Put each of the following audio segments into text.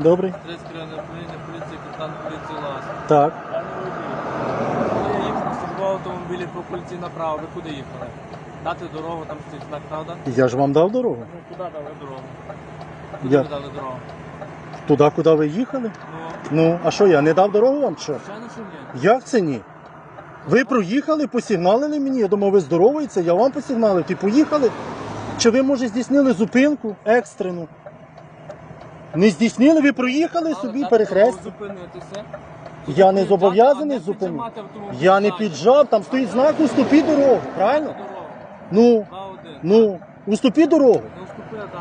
Добрий. 30 районне управління поліції, капітан поліції Лас. Так. Коли я їхав на службовому автомобілі по поліції направо, ви куди їхали? Дати дорогу, там стоїть знак, правда? Я ж вам дав дорогу. Ну, куди дали дорогу? Куди Я- ви дали дорогу? Туди, куди ви їхали? Ну, Ну, а що я не дав дорогу вам? Що? звичайно, що ні. Як це ні? Ви проїхали, посигналили мені, я думав, ви здоровуєтеся, я вам посигналив, ти поїхали. Чи ви, може, здійснили зупинку екстрену? Не здійснили, ви проїхали собі перехрест. Зупинитися. Я не зобов'язаний зупинити. Я не піджав, там стоїть знак уступі дорогу, правильно? Ну, ну, уступі дорогу. Дати.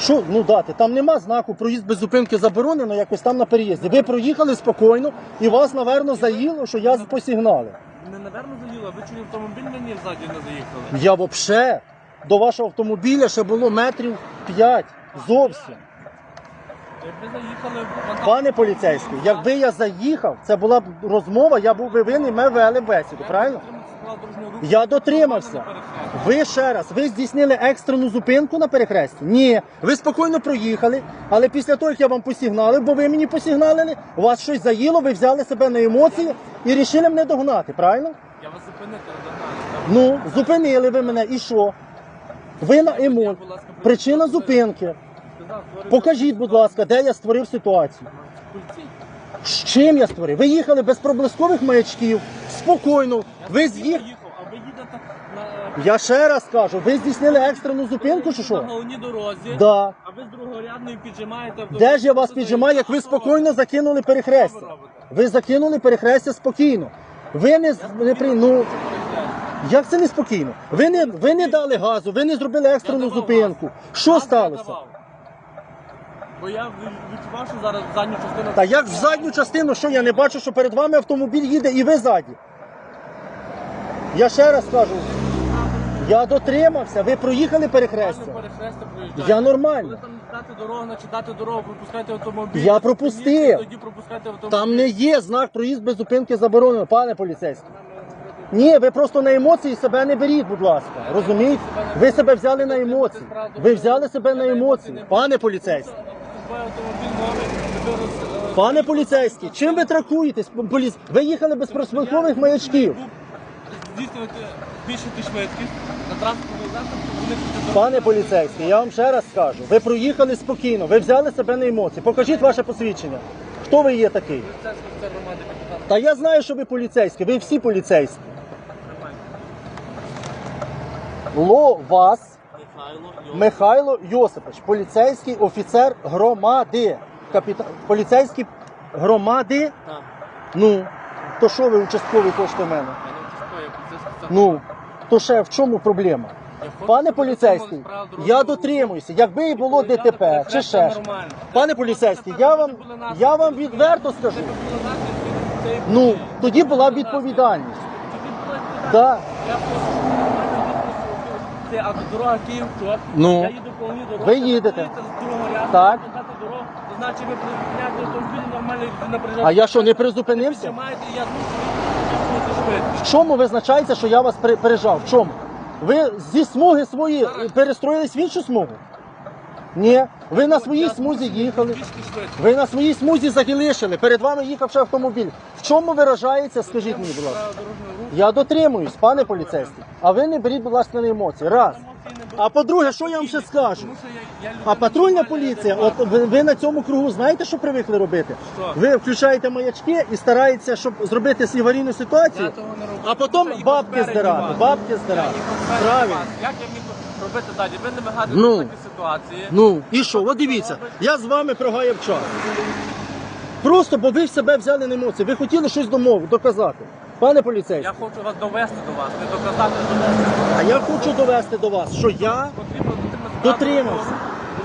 Що, ну дати, там нема знаку проїзд без зупинки заборонено, якось там на переїзді. Ви проїхали спокійно і вас, напевно, заїло, що я посигналив. Не, наверно, заїла. Ви чули автомобіль мені ззаді не заїхали? Я взагалі до вашого автомобіля ще було метрів 5 зовсім. Якби заїхали, вон Пане поліцейський, якби я заїхав, це була б розмова, я був би винний, ми вели бесіду, правильно? Я дотримався. Ви ще раз, ви здійснили екстрену зупинку на перехресті? Ні. Ви спокійно проїхали, але після того, як я вам посигналив, бо ви мені посигналили, у вас щось заїло, ви взяли себе на емоції і рішили мене догнати, правильно? Я вас зупинити догнали. Ну, зупинили ви мене і що? Ви на емоції. Причина зупинки. Покажіть, будь ласка, де я створив ситуацію. З чим я створив? Ви їхали без проблискових маячків, спокійно. Ви Я а ви їдете на... Я ще раз кажу, ви здійснили екстрену зупинку чи На що? головній дорозі, Да. а ви з другорядної піджимаєте... автомобіль. Де ж я вас піджимаю, як ви спокійно закинули перехрестя? ви закинули перехрестя спокійно. Ви не, з- не при... ну, як це не спокійно? Ви не, ви не дали газу, ви не зробили екстрену зупинку. Що сталося? Бо я відчував, що зараз задню частину... Та як в задню частину, що я не бачу, що перед вами автомобіль їде і ви ззаді? Я ще раз кажу, я дотримався, ви проїхали перехрестя. Нормально перехрестя проїжджаєте. Я нормально. Коли там дати дорогу, значить дати дорогу, пропускайте автомобіль. Я пропустив. Тоді пропускайте автомобіль. Там не є знак проїзд без зупинки заборонено, пане поліцейський. Ні, ви просто на емоції себе не беріть, будь ласка. Розумієте? Ви себе взяли на емоції. Ви взяли себе на емоції, пане поліцейський. Пане поліцейський, чим ви тракуєтесь? Поліц... Ви їхали без просвіткових маячків. Здійснювати збільшити швидкість на транспортному засобі, Пане поліцейський, я вам ще раз скажу. Ви проїхали спокійно, ви взяли себе на емоції. Покажіть ваше посвідчення. Хто ви є такий? Та я знаю, що ви поліцейські, ви всі поліцейські. Ло вас Михайло, Йосипович, поліцейський офіцер громади. Капіта... Поліцейський громади. Так. Ну, то що ви участковий хочете в мене? Я не участковий, я поліцейський офіцер. Ну, то ще в чому проблема? Я хочу, Пане щоб поліцейський, правил я дорожнього руху. дотримуюся. Якби і було Проїжджати ДТП чи ще. щось. нормально. Пане поліцейський, я вам, я вам відверто скажу. Якби були наслідки цієї Ну, тоді була ласка. відповідальність. Тоді була відповідальність. Да. Я просто нормально їду, це автодорога Київ-Чоп. Ну. Я їду по головній дорозі. Ви їдете. З другого ряду. Так. Дорогу, то значить ви призупиняєте автомобіль нормально йдете на приїжджаєте. А я що, не призупинився? Я змушую. В чому визначається, що я вас пере- пережав? В чому? Ви зі смуги свої е, перестроїлись в іншу смугу? Ні. Ви на своїй смузі їхали. Ви на своїй смузі залишили. Перед вами їхав ще автомобіль. В чому виражається, скажіть мені, будь ласка? Я дотримуюсь, пане поліцейський. А ви не беріть, будь ласка, на емоції. Раз. А по-друге, що я вам ще скажу? А патрульна поліція, от ви, ви на цьому кругу знаєте, що привикли робити? Ви включаєте маячки і стараєтеся, щоб зробити з аварійну ситуацію, а потім бабки здирати. Бабки здирати. Правильно. Робити далі? Ви не вигадуєте Ну. такі ситуації. Ну і що? От дивіться, я з вами прогаяв час. Просто бо ви в себе взяли на емоції. Ви хотіли щось домов доказати. Пане поліцейський, Я хочу вас довести до вас, не доказати довести. а я хочу довести до вас, що я, Потрібно дотриматися Дотримався.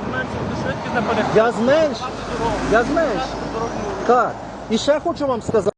Зменшити швидкість на перехід. я зменш, дорогу. я зменш. Дорожнього. Так. І ще хочу вам сказати.